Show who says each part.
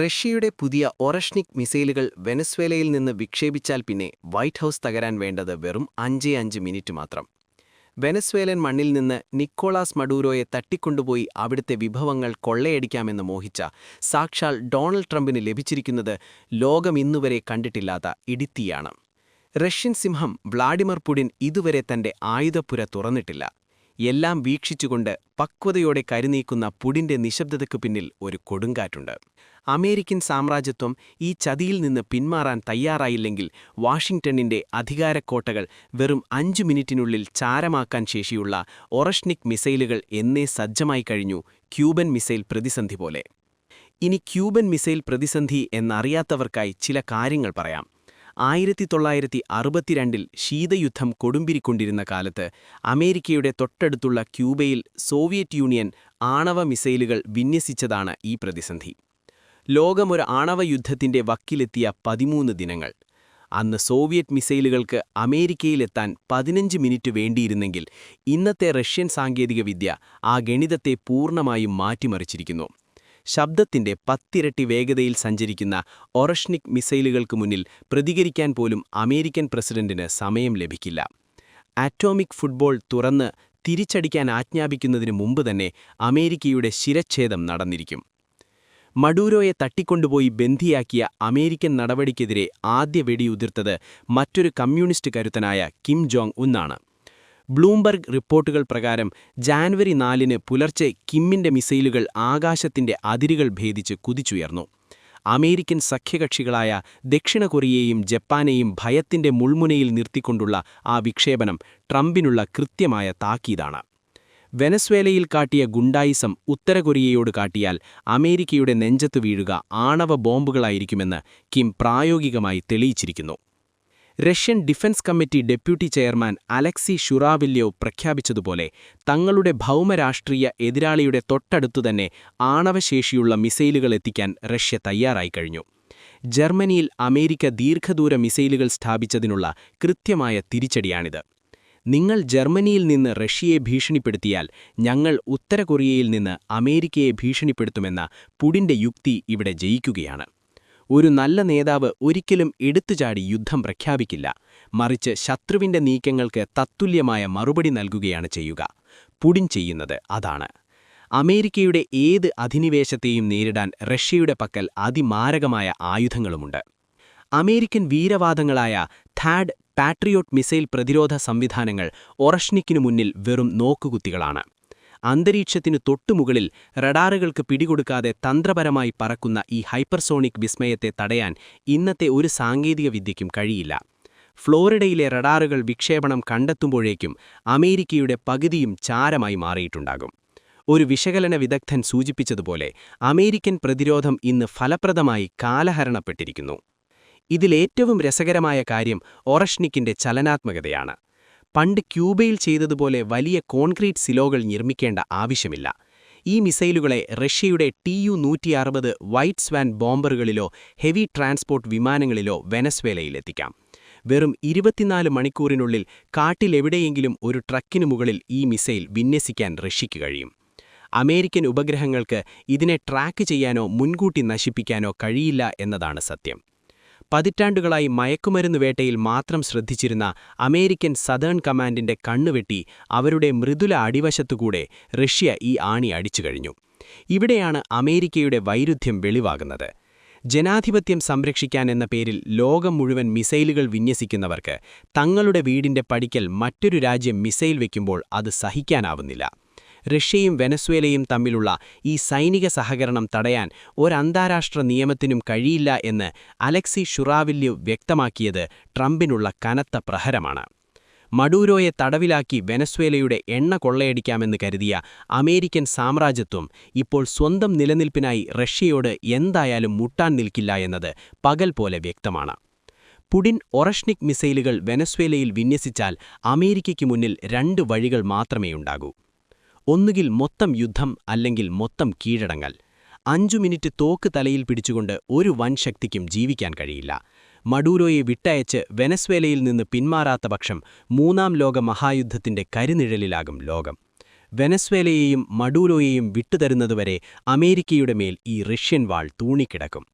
Speaker 1: റഷ്യയുടെ പുതിയ ഒറഷ്നിക് മിസൈലുകൾ വെനസ്വേലയിൽ നിന്ന് വിക്ഷേപിച്ചാൽ പിന്നെ വൈറ്റ് ഹൗസ് തകരാൻ വേണ്ടത് വെറും അഞ്ചേ അഞ്ച് മിനിറ്റ് മാത്രം. വെനസ്വേലൻ മണ്ണിൽ നിന്ന് നിക്കോളാസ് മഡൂരോയെ തട്ടിക്കൊണ്ടുപോയി അവിടുത്തെ വിഭവങ്ങൾ കൊള്ളയടിക്കാമെന്ന് മോഹിച്ച സാക്ഷാൽ ഡൊണാൾഡ് ട്രംപിന് ലഭിച്ചിരിക്കുന്നത് ലോകം ഇന്നുവരെ കണ്ടിട്ടില്ലാത്ത ഇടിത്തീയാണ്. റഷ്യൻ സിംഹം വ്ളാഡിമർ പുടിൻ ഇതുവരെ തന്റെ ആയുധപ്പുര തുറന്നിട്ടില്ല. എല്ലാം വീക്ഷിച്ചുകൊണ്ട് പക്വതയോടെ കരുനീക്കുന്ന പുടിന്റെ നിശബ്ദതയ്ക്കു പിന്നിൽ ഒരു കൊടുങ്കാറ്റുണ്ട്. അമേരിക്കൻ സാമ്രാജ്യത്വം ഈ ചതിയിൽ നിന്ന് പിന്മാറാൻ തയ്യാറായില്ലെങ്കിൽ വാഷിംഗ്ടണിന്റെ അധികാരക്കോട്ടകൾ വെറും അഞ്ചു മിനിറ്റിനുള്ളിൽ ചാരമാക്കാൻ ശേഷിയുള്ള ഒറഷ്നിക് മിസൈലുകൾ എന്നേ സജ്ജമായി കഴിഞ്ഞു ക്യൂബൻ മിസൈൽ പ്രതിസന്ധി പോലെ. ഇനി ക്യൂബൻ മിസൈൽ പ്രതിസന്ധി എന്നറിയാത്തവർക്കായി ചില കാര്യങ്ങൾ പറയാം. ആയിരത്തി തൊള്ളായിരത്തി അറുപത്തിരണ്ടിൽ ശീതയുദ്ധം കൊടുമ്പിരിക്കൊണ്ടിരുന്ന കാലത്ത് അമേരിക്കയുടെ തൊട്ടടുത്തുള്ള ക്യൂബയിൽ സോവിയറ്റ് യൂണിയൻ ആണവ മിസൈലുകൾ വിന്യസിച്ചതാണ് ഈ പ്രതിസന്ധി. ലോകമൊരു ആണവ യുദ്ധത്തിന്റെ വക്കിലെത്തിയ പതിമൂന്ന് ദിനങ്ങൾ. അന്ന് സോവിയറ്റ് മിസൈലുകൾക്ക് അമേരിക്കയിലെത്താൻ പതിനഞ്ച് മിനിറ്റ് വേണ്ടിയിരുന്നെങ്കിൽ ഇന്നത്തെ റഷ്യൻ സാങ്കേതികവിദ്യ ആ ഗണിതത്തെ പൂർണമായും മാറ്റിമറിച്ചിരിക്കുന്നു. ശബ്ദത്തിന്റെ പത്തിരട്ടി വേഗതയിൽ സഞ്ചരിക്കുന്ന ഒറഷ്നിക് മിസൈലുകൾക്ക് മുന്നിൽ പ്രതികരിക്കാൻ പോലും അമേരിക്കൻ പ്രസിഡന്റിന് സമയം ലഭിക്കില്ല. ആറ്റോമിക് ഫുട്ബോൾ തുറന്ന് തിരിച്ചടിക്കാൻ ആജ്ഞാപിക്കുന്നതിനു മുമ്പ് തന്നെ അമേരിക്കയുടെ ശിരച്ഛേദം നടന്നിരിക്കും. മഡൂരോയെ തട്ടിക്കൊണ്ടുപോയി ബന്ധിയാക്കിയ അമേരിക്കൻ നടപടിക്കെതിരെ ആദ്യ വെടിയുതിർത്തത് മറ്റൊരു കമ്മ്യൂണിസ്റ്റ് കരുത്തനായ കിം ജോങ് ഉന്നാണ്. ബ്ലൂംബർഗ് റിപ്പോർട്ടുകൾ പ്രകാരം ജാനുവരി നാലിന് പുലർച്ചെ കിമ്മിന്റെ മിസൈലുകൾ ആകാശത്തിന്റെ അതിരുകൾ ഭേദിച്ച് കുതിച്ചുയർന്നു. അമേരിക്കൻ സഖ്യകക്ഷികളായ ദക്ഷിണ കൊറിയയെയും ജപ്പാനെയും ഭയത്തിന്റെ മുൾമുനയിൽ നിർത്തിക്കൊണ്ടുള്ള ആ വിക്ഷേപണം ട്രംപിനുള്ള കൃത്യമായ താക്കീതാണ്. വെനസ്വേലയിൽ കാട്ടിയ ഗുണ്ടായിസം ഉത്തര കൊറിയയോട് കാട്ടിയാൽ അമേരിക്കയുടെ നെഞ്ചത്തു വീഴുക ആണവ ബോംബുകളായിരിക്കുമെന്ന് കിം പ്രായോഗികമായി തെളിയിച്ചിരിക്കുന്നു. Russian defence committee deputy chairman Alexei Zhuravlyov പ്രഖ്യാപിച്ചതുപോലെ തങ്ങളുടെ ഭൗമരാഷ്ട്രീയ എതിരാളിയുടെ തൊട്ടടുത്തുതന്നെ ആണവശേഷിയുള്ള മിസൈലുകൾ എത്തിക്കാൻ റഷ്യ തയ്യാറായി കഴിഞ്ഞു. ജർമ്മനിയിൽ അമേരിക്ക ദീർഘദൂര മിസൈലുകൾ സ്ഥാപിച്ചതിനുള്ള കൃത്യമായ തിരിച്ചടിയാണിത്. നിങ്ങൾ ജർമ്മനിയിൽ നിന്ന് റഷ്യയെ ഭീഷണിപ്പെടുത്തിയാൽ ഞങ്ങൾ ഉത്തര കൊറിയയിൽ നിന്ന് അമേരിക്കയെ ഭീഷണിപ്പെടുത്തുമെന്ന പുടിന്റെ യുക്തി ഇവിടെ ജയിക്കുകയാണ്. ഒരു നല്ല നേതാവ് ഒരിക്കലും എടുത്തുചാടി യുദ്ധം പ്രഖ്യാപിക്കില്ല. മറിച്ച് ശത്രുവിന്റെ നീക്കങ്ങൾക്ക് തത്തുല്യമായ മറുപടി നൽകുകയാണ് ചെയ്യുക. പുടിൻ ചെയ്യുന്നത് അതാണ്. അമേരിക്കയുടെ ഏത് അധിനിവേശത്തെയും നേരിടാൻ റഷ്യയുടെ പക്കൽ അതിമാരകമായ ആയുധങ്ങളുമുണ്ട്. അമേരിക്കൻ വീരവാദങ്ങളായ ഥാഡ് പാട്രിയോട്ട് മിസൈൽ പ്രതിരോധ സംവിധാനങ്ങൾ ഒറഷ്നിക്കിനു മുന്നിൽ വെറും നോക്കുകുത്തികളാണ്. അന്തരീക്ഷത്തിനു തൊട്ടുമുകളിൽ റഡാറുകൾക്ക് പിടികൊടുക്കാതെ തന്ത്രപരമായി പറക്കുന്ന ഈ ഹൈപ്പർസോണിക് വിസ്മയത്തെ തടയാൻ ഇന്നത്തെ ഒരു സാങ്കേതിക വിദ്യയ്ക്കും കഴിയില്ല. ഫ്ലോറിഡയിലെ റഡാറുകൾ വിക്ഷേപണം കണ്ടെത്തുമ്പോഴേക്കും അമേരിക്കയുടെ പകുതിയും ചാരമായി മാറിയിട്ടുണ്ടാകും. ഒരു വിശകലന വിദഗ്ധൻ സൂചിപ്പിച്ചതുപോലെ അമേരിക്കൻ പ്രതിരോധം ഇന്ന് ഫലപ്രദമായി കാലഹരണപ്പെട്ടിരിക്കുന്നു. ഇതിലേറ്റവും രസകരമായ കാര്യം ഒറഷ്നിക്കിന്റെ ചലനാത്മകതയാണ്. പണ്ട് ക്യൂബയിൽ ചെയ്തതുപോലെ വലിയ കോൺക്രീറ്റ് സിലോകൾ നിർമ്മിക്കേണ്ട ആവശ്യമില്ല. ഈ മിസൈലുകളെ റഷ്യയുടെ ടി യു നൂറ്റി അറുപത് വൈറ്റ് സ്വാൻ ബോംബറുകളിലോ ഹെവി ട്രാൻസ്പോർട്ട് വിമാനങ്ങളിലോ വെനസ്വേലയിലെത്തിക്കാം വെറും ഇരുപത്തിനാല് മണിക്കൂറിനുള്ളിൽ കാട്ടിലെവിടെയെങ്കിലും ഒരു ട്രക്കിനു മുകളിൽ ഈ മിസൈൽ വിന്യസിക്കാൻ റഷ്യയ്ക്ക് കഴിയും. അമേരിക്കൻ ഉപഗ്രഹങ്ങൾക്ക് ഇതിനെ ട്രാക്ക് ചെയ്യാനോ മുൻകൂട്ടി നശിപ്പിക്കാനോ കഴിയില്ല എന്നതാണ് സത്യം. പതിറ്റാണ്ടുകളായി മയക്കുമരുന്ന് വേട്ടയിൽ മാത്രം ശ്രദ്ധിച്ചിരുന്ന അമേരിക്കൻ സദേൺ കമാൻഡിന്റെ കണ്ണുവെട്ടി അവരുടെ മൃദുല അടിവശത്തുകൂടെ റഷ്യ ഈ ആണി അടിച്ചു കഴിഞ്ഞു. ഇവിടെയാണ് അമേരിക്കയുടെ വൈരുദ്ധ്യം വെളിവാകുന്നത്. ജനാധിപത്യം സംരക്ഷിക്കാൻ എന്ന പേരിൽ ലോകം മുഴുവൻ മിസൈലുകൾ വിന്യസിക്കുന്നവർക്ക് തങ്ങളുടെ വീടിന്റെ പടിക്കൽ മറ്റൊരു രാജ്യം മിസൈൽ വയ്ക്കുമ്പോൾ അത് സഹിക്കാനാവുന്നില്ല. റഷ്യയും വെനസ്വേലയും തമ്മിലുള്ള ഈ സൈനിക സഹകരണം തടയാൻ ഒരന്താരാഷ്ട്ര നിയമത്തിനും കഴിയില്ല എന്ന് അലക്സി ഷുറാവില്യു വ്യക്തമാക്കിയത് ട്രംപിനുള്ള കനത്ത പ്രഹരമാണ്. മഡൂരോയെ തടവിലാക്കി വെനസ്വേലയുടെ എണ്ണ കൊള്ളയടിക്കാമെന്ന് കരുതിയ അമേരിക്കൻ സാമ്രാജ്യത്വം ഇപ്പോൾ സ്വന്തം നിലനിൽപ്പിനായി റഷ്യയോട് എന്തായാലും മുട്ടാൻ നിൽക്കില്ല എന്നത് പകൽ പോലെ വ്യക്തമാണ്. പുടിൻ ഒറഷ്നിക് മിസൈലുകൾ വെനസ്വേലയിൽ വിന്യസിച്ചാൽ അമേരിക്കയ്ക്ക് മുന്നിൽ രണ്ട് വഴികൾ മാത്രമേയുണ്ടാകൂ. ഒന്നുകിൽ മൊത്തം യുദ്ധം അല്ലെങ്കിൽ മൊത്തം കീഴടങ്ങൽ. അഞ്ചു മിനിറ്റ് തോക്ക് തലയിൽ പിടിച്ചുകൊണ്ട് ഒരു വൻ ശക്തിക്കും ജീവിക്കാൻ കഴിയില്ല. മഡൂരോയെ വിട്ടയച്ച് വെനസ്വേലയിൽ നിന്ന് പിന്മാറാത്ത പക്ഷം മൂന്നാം ലോക മഹായുദ്ധത്തിന്റെ കരിനിഴലിലാകും ലോകം. വെനസ്വേലയെയും മഡൂരോയെയും വിട്ടുതരുന്നതുവരെ അമേരിക്കയുടെ മേൽ ഈ റഷ്യൻ വാൾ തൂണിക്കിടക്കും.